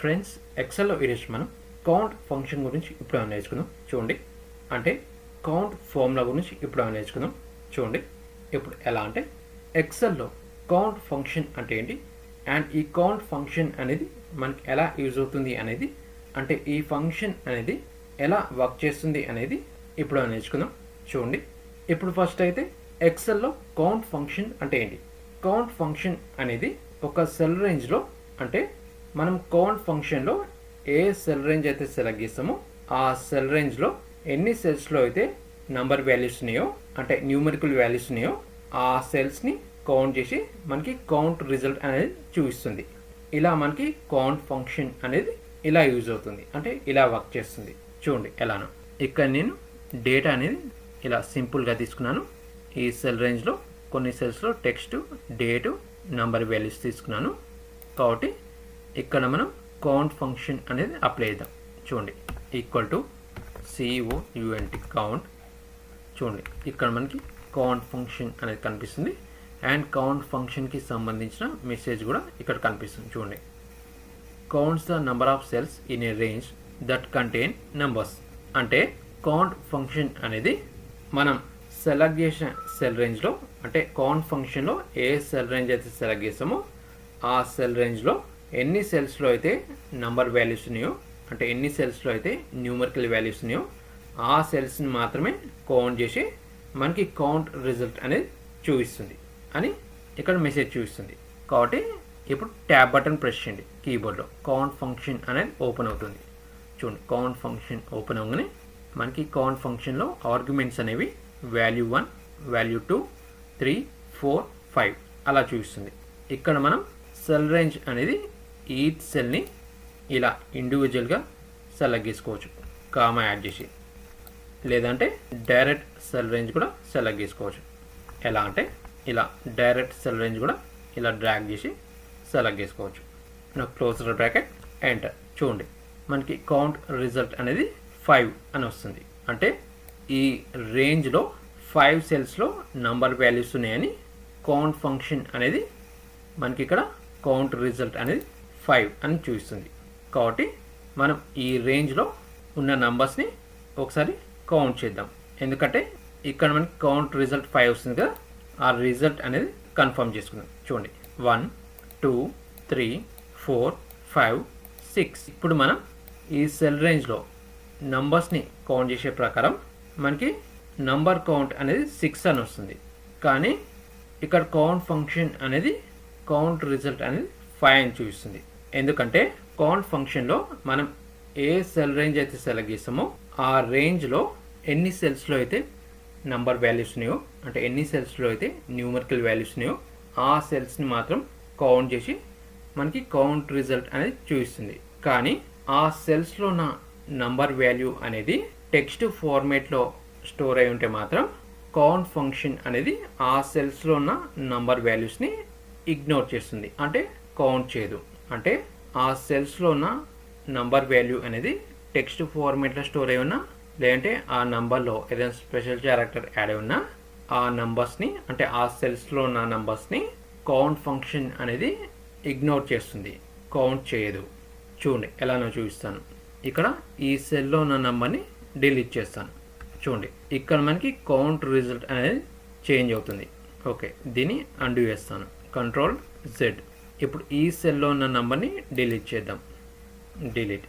Friends ఎక్సెల్లో ఈరోజు మనం count function గురించి ఇప్పుడు నేర్చుకుందాం చూడండి. అంటే కౌంట్ ఫార్ములా గురించి ఇప్పుడు నేర్చుకుందాం చూడండి. ఇప్పుడు ఎలా అంటే ఎక్సెల్లో కౌంట్ ఫంక్షన్ అంటే ఏంటి? అండ్ ఈ కౌంట్ ఫంక్షన్ అనేది మనకి ఎలా యూజ్ అవుతుంది అనేది అంటే ఈ ఫంక్షన్ అనేది ఎలా వర్క్ చేస్తుంది అనేది ఇప్పుడు నేర్చుకుందాం చూడండి. ఇప్పుడు ఫస్ట్ అయితే ఎక్సెల్లో కౌంట్ ఫంక్షన్ అంటే ఏంటి? కౌంట్ ఫంక్షన్ అనేది ఒక సెల్ రేంజ్లో అంటే మనం కౌంట్ ఫంక్షన్లో ఏ సెల్ రేంజ్ అయితే సెలెక్ట్ చేస్తామో ఆ సెల్ రేంజ్లో ఎన్ని సెల్స్లో అయితే నంబర్ వాల్యూస్ ఉన్నాయో అంటే న్యూమరికల్ వాల్యూస్ ఉన్నాయో ఆ సెల్స్ని కౌంట్ చేసి మనకి కౌంట్ రిజల్ట్ అనేది చూపిస్తుంది. ఇలా మనకి కౌంట్ ఫంక్షన్ అనేది ఇలా యూజ్ అవుతుంది. అంటే ఇలా వర్క్ చేస్తుంది. చూడండి ఎలానో. ఇక్కడ నేను డేటా అనేది ఇలా సింపుల్గా తీసుకున్నాను. ఈ సెల్ రేంజ్లో కొన్ని సెల్స్లో టెక్స్ట్ డేటు నంబర్ వాల్యూస్ తీసుకున్నాను. కాబట్టి ఇక్కడ మనం కౌంట్ ఫంక్షన్ అనేది అప్లై చేద్దాం. చూడండి. Equal to C O U N T count చూడండి. ఇక్కడ మనకి కౌంట్ ఫంక్షన్ అనేది కనిపిస్తుంది. అండ్ కౌంట్ ఫంక్షన్కి సంబంధించిన మెసేజ్ కూడా ఇక్కడ కనిపిస్తుంది. చూడండి. Counts the number of cells in a range that contain numbers అంటే కౌంట్ ఫంక్షన్ అనేది మనం సెలెక్ట్ చేసిన సెల్ రేంజ్లో అంటే కౌంట్ ఫంక్షన్లో ఏ సెల్ రేంజ్ అయితే సెలెక్ట్ చేసామో ఆ సెల్ రేంజ్లో ఎన్ని సెల్స్లో అయితే నంబర్ వాల్యూస్ ఉన్నాయో అంటే ఎన్ని సెల్స్లో అయితే న్యూమరికల్ వాల్యూస్ ఉన్నాయో ఆ సెల్స్ని మాత్రమే కౌంట్ చేసి మనకి కౌంట్ రిజల్ట్ అనేది చూపిస్తుంది. అని ఇక్కడ మెసేజ్ చూపిస్తుంది. కాబట్టి ఇప్పుడు ట్యాబ్ బటన్ ప్రెస్ చేయండి కీబోర్డ్లో. కౌంట్ ఫంక్షన్ అనేది ఓపెన్ అవుతుంది. చూడండి కౌంట్ ఫంక్షన్ ఓపెన్ అవ్వగానే మనకి కౌంట్ ఫంక్షన్లో ఆర్గ్యుమెంట్స్ అనేవి value one value two three four five అలా చూపిస్తుంది. ఇక్కడ మనం సెల్ రేంజ్ అనేది ఈత్ సెల్ని ఇలా ఇండివిజువల్గా సెలెక్ట్ చేసుకోవచ్చు కామా యాడ్ చేసి. లేదంటే డైరెక్ట్ సెల్ రేంజ్ కూడా సెలెక్ట్ చేసుకోవచ్చు ఎలా అంటే ఇలా డైరెక్ట్ సెల్ రేంజ్ కూడా ఇలా డ్రాగ్ చేసి సెలెక్ట్ చేసుకోవచ్చు నాకు క్లోజర్ బ్రాకెట్ ఎంటర్ చూడండి మనకి కౌంట్ రిజల్ట్ అనేది ఫైవ్ అని వస్తుంది. అంటే ఈ రేంజ్లో ఫైవ్ సెల్స్లో నంబర్ వాల్యూస్ ఉన్నాయని కౌంట్ ఫంక్షన్ అనేది మనకి ఇక్కడ కౌంట్ రిజల్ట్ అనేది ఫైవ్ అని చూపిస్తుంది కాబట్టి మనం ఈ రేంజ్లో ఉన్న నంబర్స్ని ఒకసారి కౌంట్ చేద్దాం. ఎందుకంటే ఇక్కడ మనకి కౌంట్ రిజల్ట్ ఫైవ్ వస్తుంది కదా ఆ రిజల్ట్ అనేది కన్ఫర్మ్ చేసుకుందాం. చూడండి. One two three four five six ఇప్పుడు మనం ఈ సెల్ రేంజ్లో నంబర్స్ని కౌంట్ చేసే ప్రకారం మనకి నంబర్ కౌంట్ అనేది సిక్స్ అని వస్తుంది. కానీ ఇక్కడ కౌంట్ ఫంక్షన్ అనేది కౌంట్ రిజల్ట్ అనేది ఫైవ్ అని చూపిస్తుంది. ఎందుకంటే కాన్ ఫంక్షన్లో మనం ఏ సెల్ రేంజ్ అయితే సెలెక్ట్ చేస్తామో ఆ రేంజ్లో ఎన్ని సెల్స్లో అయితే నంబర్ వాల్యూస్ ఉన్నాయో అంటే ఎన్ని సెల్స్లో అయితే న్యూమరికల్ వాల్యూస్ ఉన్నాయో ఆ సెల్స్ని మాత్రం కౌంట్ చేసి మనకి కౌంట్ రిజల్ట్ అనేది చూపిస్తుంది. కానీ ఆ సెల్స్లో ఉన్న నంబర్ వాల్యూ అనేది టెక్స్ట్ ఫార్మేట్లో స్టోర్ అయి ఉంటే మాత్రం కౌంట్ ఫంక్షన్ అనేది ఆ సెల్స్లో ఉన్న నంబర్ వాల్యూస్ని ఇగ్నోర్ చేస్తుంది. అంటే కౌంట్ చేయదు. అంటే ఆ సెల్స్లో ఉన్న నంబర్ వాల్యూ అనేది టెక్స్ట్ ఫార్మేట్లో స్టోర్ అయి ఉన్నా లేదంటే ఆ నంబర్లో ఏదైనా స్పెషల్ క్యారెక్టర్ యాడ్ అయి ఉన్నా ఆ నంబర్స్ని అంటే ఆ సెల్స్లో ఉన్న నంబర్స్ని కౌంట్ ఫంక్షన్ అనేది ఇగ్నోర్ చేస్తుంది. కౌంట్ చేయదు. చూడండి ఎలానో చూపిస్తాను. ఇక్కడ ఈ సెల్లో ఉన్న నంబర్ని డిలీట్ చేస్తాను. చూడండి ఇక్కడ మనకి కౌంట్ రిజల్ట్ అనేది చేంజ్ అవుతుంది. ఓకే దీన్ని అండు వేస్తాను కంట్రోల్ జెడ్ ఇప్పుడు ఈ సెల్లో ఉన్న నెంబర్ని డిలీట్ చేద్దాం. డిలీట్.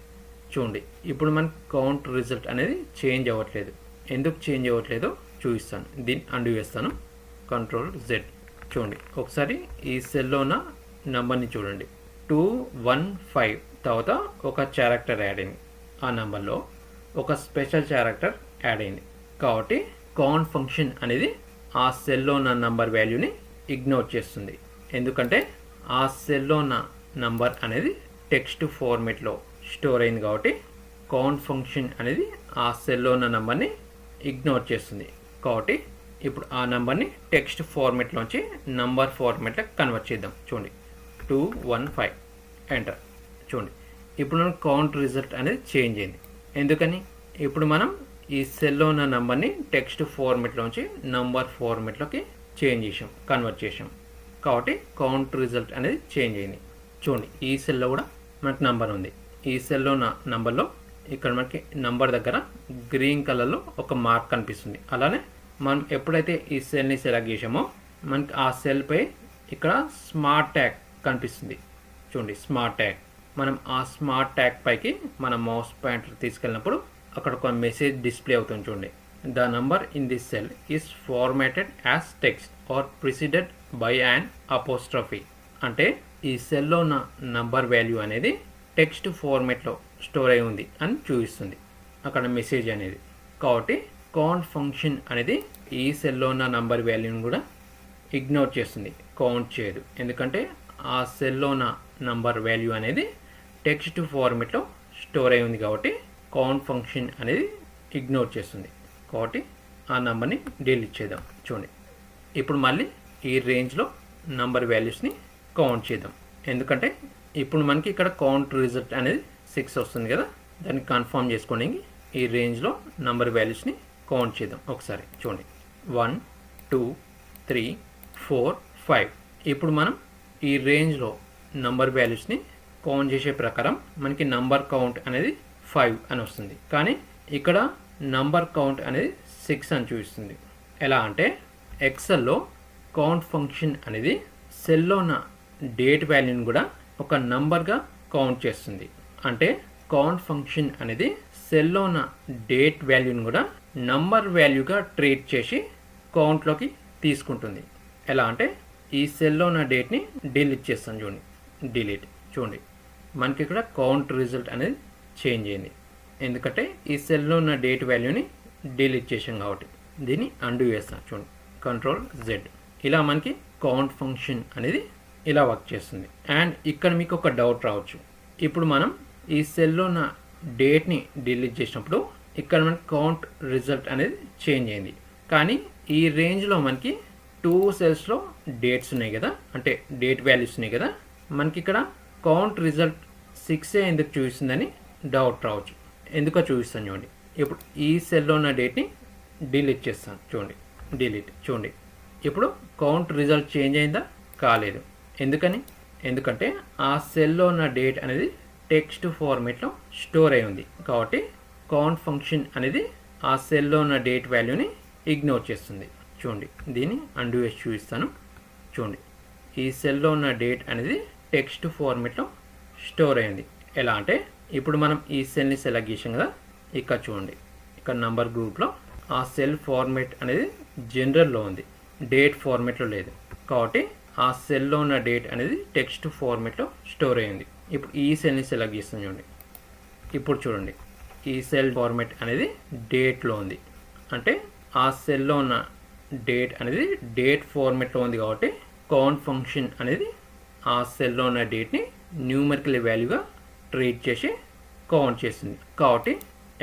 చూడండి ఇప్పుడు మనకి కౌంట్ రిజల్ట్ అనేది చేంజ్ అవ్వట్లేదు. ఎందుకు చేంజ్ అవ్వట్లేదో చూపిస్తాను. దీన్ని అండు వేస్తాను కంట్రోల్ జెడ్. చూడండి ఒకసారి ఈ సెల్లో ఉన్న నెంబర్ని చూడండి. Two one five. తర్వాత ఒక క్యారెక్టర్ యాడ్ అయింది. ఆ నెంబర్లో ఒక స్పెషల్ క్యారెక్టర్ యాడ్ అయింది. కాబట్టి కౌంట్ ఫంక్షన్ అనేది ఆ సెల్లో ఉన్న నంబర్ వాల్యూని ఇగ్నోర్ చేస్తుంది. ఎందుకంటే ఆ సెల్లో ఉన్న నంబర్ అనేది టెక్స్ట్ ఫార్మేట్లో స్టోర్ అయింది కాబట్టి కౌంట్ ఫంక్షన్ అనేది ఆ సెల్లో ఉన్న నంబర్ని ఇగ్నోర్ చేస్తుంది. కాబట్టి ఇప్పుడు ఆ నెంబర్ని టెక్స్ట్ ఫార్మేట్లోంచి నంబర్ ఫార్మేట్లో కన్వర్ట్ చేద్దాం. చూడండి. Two one five. ఎంటర్ చూడండి. ఇప్పుడు మనం కౌంట్ రిజల్ట్ అనేది చేంజ్ అయింది. ఎందుకని? ఇప్పుడు మనం ఈ సెల్లో ఉన్న నెంబర్ని టెక్స్ట్ ఫార్మేట్లోంచి నంబర్ ఫార్మేట్లోకి చేంజ్ చేసాం. కన్వర్ట్ చేసాం. కాబట్టి కౌంట్ రిజల్ట్ అనేది చేంజ్ అయింది. చూడండి ఈ సెల్లో కూడా మనకి నంబర్ ఉంది. ఈ సెల్లో ఉన్న నంబర్లో ఇక్కడ మనకి నంబర్ దగ్గర గ్రీన్ కలర్లో ఒక మార్క్ కనిపిస్తుంది. అలానే మనం ఎప్పుడైతే ఈ సెల్ని సెలెక్ట్ చేసామో మనకి ఆ సెల్పై ఇక్కడ స్మార్ట్ ట్యాగ్ కనిపిస్తుంది. చూడండి స్మార్ట్ ట్యాగ్ మనం ఆ స్మార్ట్ ట్యాగ్ పైకి మన మౌస్ పాయింటర్ తీసుకెళ్ళినప్పుడు అక్కడ ఒక మెసేజ్ డిస్ప్లే అవుతుంది చూడండి. The number in this cell is formatted as text or preceded by an apostrophe అంటే ఈ సెల్లో ఉన్న నంబర్ వాల్యూ అనేది టెక్స్ట్ ఫార్మేట్లో స్టోర్ అయి ఉంది అని చూపిస్తుంది. అక్కడ మెసేజ్ అనేది. కాబట్టి కౌంట్ ఫంక్షన్ అనేది ఈ సెల్లో ఉన్న నంబర్ వాల్యూని కూడా ఇగ్నోర్ చేస్తుంది. కౌంట్ చేయదు. ఎందుకంటే ఆ సెల్లో ఉన్న నంబర్ వాల్యూ అనేది టెక్స్ట్ ఫార్మేట్లో స్టోర్ అయి ఉంది కాబట్టి కౌంట్ ఫంక్షన్ అనేది ఇగ్నోర్ చేస్తుంది. కాబట్టి ఆ నెంబర్ని డిలీట్ చేద్దాం. చూడండి. ఇప్పుడు మళ్ళీ ఈ రేంజ్లో నంబర్ వాల్యూస్ని కౌంట్ చేద్దాం. ఎందుకంటే ఇప్పుడు మనకి ఇక్కడ కౌంట్ రిజల్ట్ అనేది సిక్స్ వస్తుంది కదా దాన్ని కన్ఫర్మ్ చేసుకోండి. ఈ రేంజ్లో నంబర్ వాల్యూస్ని కౌంట్ చేద్దాం ఒకసారి చూడండి. One two three four five ఇప్పుడు మనం ఈ రేంజ్లో నంబర్ వాల్యూస్ని కౌంట్ చేసే ప్రకారం మనకి నంబర్ కౌంట్ అనేది ఫైవ్ అని వస్తుంది. కానీ ఇక్కడ నంబర్ కౌంట్ అనేది సిక్స్ అని చూపిస్తుంది. ఎలా అంటే ఎక్సెల్లో కౌంట్ ఫంక్షన్ అనేది సెల్లో ఉన్న డేట్ వాల్యూని కూడా ఒక నంబర్గా కౌంట్ చేస్తుంది. అంటే కౌంట్ ఫంక్షన్ అనేది సెల్లో ఉన్న డేట్ వాల్యూని కూడా నంబర్ వాల్యూగా ట్రీట్ చేసి కౌంట్లోకి తీసుకుంటుంది. ఎలా అంటే ఈ సెల్లో ఉన్న డేట్ని డిలీట్ చేస్తాను చూడండి. డిలీట్ చూడండి. మనకి ఇక్కడ కౌంట్ రిజల్ట్ అనేది చేంజ్ అయింది. ఎందుకంటే ఈ సెల్లో ఉన్న డేట్ వాల్యూని డిలీట్ చేసాం కాబట్టి. దీన్ని అండూ చేస్తాను చూడండి. కంట్రోల్ జెడ్ ఇలా మనకి కౌంట్ ఫంక్షన్ అనేది ఇలా వర్క్ చేస్తుంది. అండ్ ఇక్కడ మీకు ఒక డౌట్ రావచ్చు. ఇప్పుడు మనం ఈ సెల్లో ఉన్న డేట్ని డిలీట్ చేసినప్పుడు ఇక్కడ మనకి కౌంట్ రిజల్ట్ అనేది చేంజ్ అయింది. కానీ ఈ రేంజ్లో మనకి టూ సెల్స్లో డేట్స్ ఉన్నాయి కదా. అంటే డేట్ వాల్యూస్ ఉన్నాయి కదా. మనకి ఇక్కడ కౌంట్ రిజల్ట్ సిక్సే ఎందుకు చూపిస్తుందని డౌట్ రావచ్చు. ఎందుకో చూపిస్తాను చూడండి. ఇప్పుడు ఈ సెల్లో ఉన్న డేట్ని డిలీట్ చేస్తాను. చూడండి. డిలీట్ చూడండి. ఇప్పుడు కౌంట్ రిజల్ట్ చేంజ్ అయిందా? కాలేదు. ఎందుకని? ఎందుకంటే ఆ సెల్లో ఉన్న డేట్ అనేది టెక్స్ట్ ఫార్మేట్లో స్టోర్ అయి ఉంది. కాబట్టి కౌంట్ ఫంక్షన్ అనేది ఆ సెల్లో ఉన్న డేట్ వాల్యూని ఇగ్నోర్ చేస్తుంది. చూడండి. దీన్ని అండు వేసి చూపిస్తాను. చూడండి. ఈ సెల్లో ఉన్న డేట్ అనేది టెక్స్ట్ ఫార్మేట్లో స్టోర్ అయింది ఎలా అంటే ఇప్పుడు మనం ఈ సెల్ని సెలెక్ట్ చేసాం కదా? ఇక్కడ చూడండి. ఇక్కడ నంబర్ గ్రూప్లో ఆ సెల్ ఫార్మేట్ అనేది జనరల్లో ఉంది. డేట్ ఫార్మేట్లో లేదు. కాబట్టి ఆ సెల్లో ఉన్న డేట్ అనేది టెక్స్ట్ ఫార్మేట్లో స్టోర్ అయింది. ఇప్పుడు ఈ సెల్ని సెలెక్ట్ చేస్తుంది చూడండి. ఇప్పుడు చూడండి. ఈ సెల్ ఫార్మేట్ అనేది డేట్లో ఉంది. అంటే ఆ సెల్లో ఉన్న డేట్ అనేది డేట్ ఫార్మేట్లో ఉంది కాబట్టి కౌంట్ ఫంక్షన్ అనేది ఆ సెల్లో ఉన్న డేట్ని న్యూమరికల్ వాల్యూగా ట్రీట్ చేసి కౌంట్ చేస్తుంది. కాబట్టి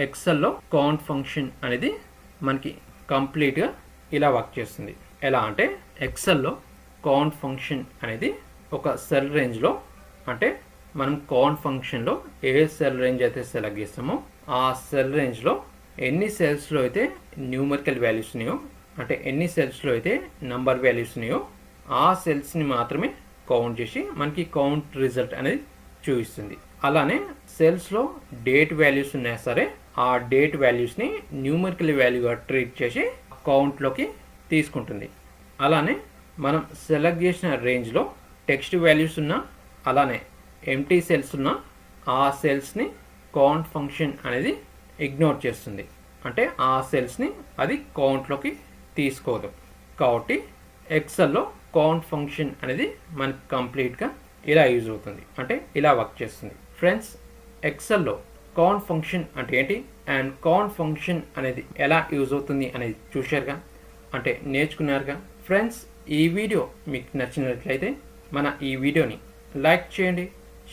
ఎక్సెల్లో కౌంట్ ఫంక్షన్ అనేది మనకి కంప్లీట్గా ఇలా వర్క్ చేస్తుంది. ఎలా అంటే ఎక్సెల్లో కౌంట్ ఫంక్షన్ అనేది ఒక సెల్ రేంజ్లో అంటే మనం కౌంట్ ఫంక్షన్లో ఏ సెల్ రేంజ్ అయితే సెలెక్ట్ చేస్తామో ఆ సెల్ రేంజ్లో ఎన్ని సెల్స్లో అయితే న్యూమరికల్ వాల్యూస్ ఉన్నాయో అంటే ఎన్ని సెల్స్లో అయితే నంబర్ వాల్యూస్ ఉన్నాయో ఆ సెల్స్ని మాత్రమే కౌంట్ చేసి మనకి కౌంట్ రిజల్ట్ అనేది చూపిస్తుంది. అలానే సెల్స్లో డేట్ వాల్యూస్ ఉన్నా సరే ఆ డేట్ వాల్యూస్ని న్యూమరికల్ వాల్యూగా ట్రీట్ చేసి కౌంట్లోకి తీసుకుంటుంది. అలానే మనం సెలెక్ట్ చేసిన రేంజ్లో టెక్స్ట్ వాల్యూస్ ఉన్న అలానే ఎంటీ సెల్స్ ఉన్న ఆ సెల్స్ని కౌంట్ ఫంక్షన్ అనేది ఇగ్నోర్ చేస్తుంది. అంటే ఆ సెల్స్ని అది కౌంట్లోకి తీసుకోదు. కాబట్టి ఎక్సెల్లో కౌంట్ ఫంక్షన్ అనేది మనకి కంప్లీట్గా ఇలా యూజ్ అవుతుంది. అంటే ఇలా వర్క్ చేస్తుంది. ఫ్రెండ్స్ ఎక్సెల్లో కాన్ ఫంక్షన్ అంటే ఏంటి? అండ్ కాన్ ఫంక్షన్ అనేది ఎలా యూజ్ అవుతుంది అనేది చూశారుగా? అంటే నేర్చుకున్నారుగా? ఫ్రెండ్స్ ఈ వీడియో మీకు నచ్చినట్లయితే మన ఈ వీడియోని లైక్ చేయండి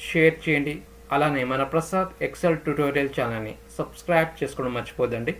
షేర్ చేయండి. అలానే మన ప్రసాద్ ఎక్సెల్ ట్యూటోరియల్ ఛానల్ని సబ్స్క్రైబ్ చేసుకోవడం మర్చిపోద్దండి.